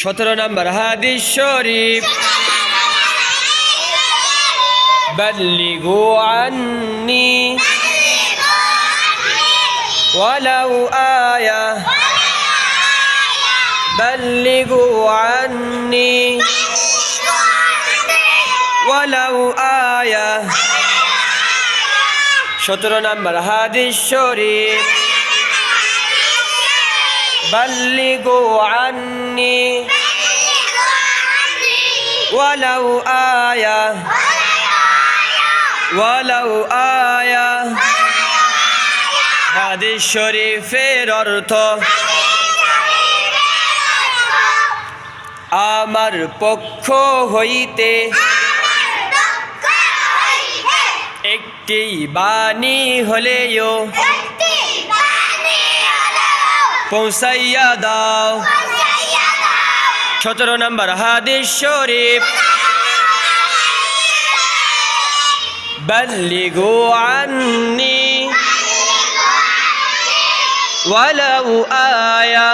সতেরো নম্বর হাদিস শরীফ بلغوا عني ولو آية بلغوا عني ولو آية সতেরো নম্বর হাদিস শরীফ بلغوا عني ولو آية ولو آية হাদিস শরীফের অর্থ আমার পক্ষ হইতে একটি বাণী হলেও পৌঁছাইয়া দাও সতেরো নম্বর হাদিস শরীফ بلغوا عني ولو آية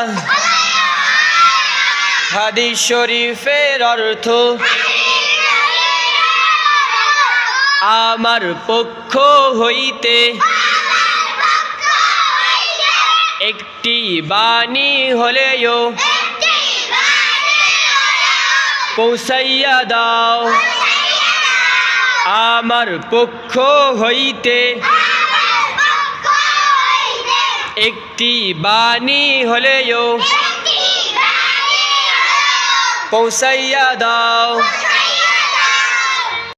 হাদিস শরীফের অর্থ আমার পক্ষ হইতে একটি বাণী হলেও পৌঁছাইয়া দাও। আমার পক্ষ হইতে একটি বাণী হলেও পৌঁছাইয়া দাও।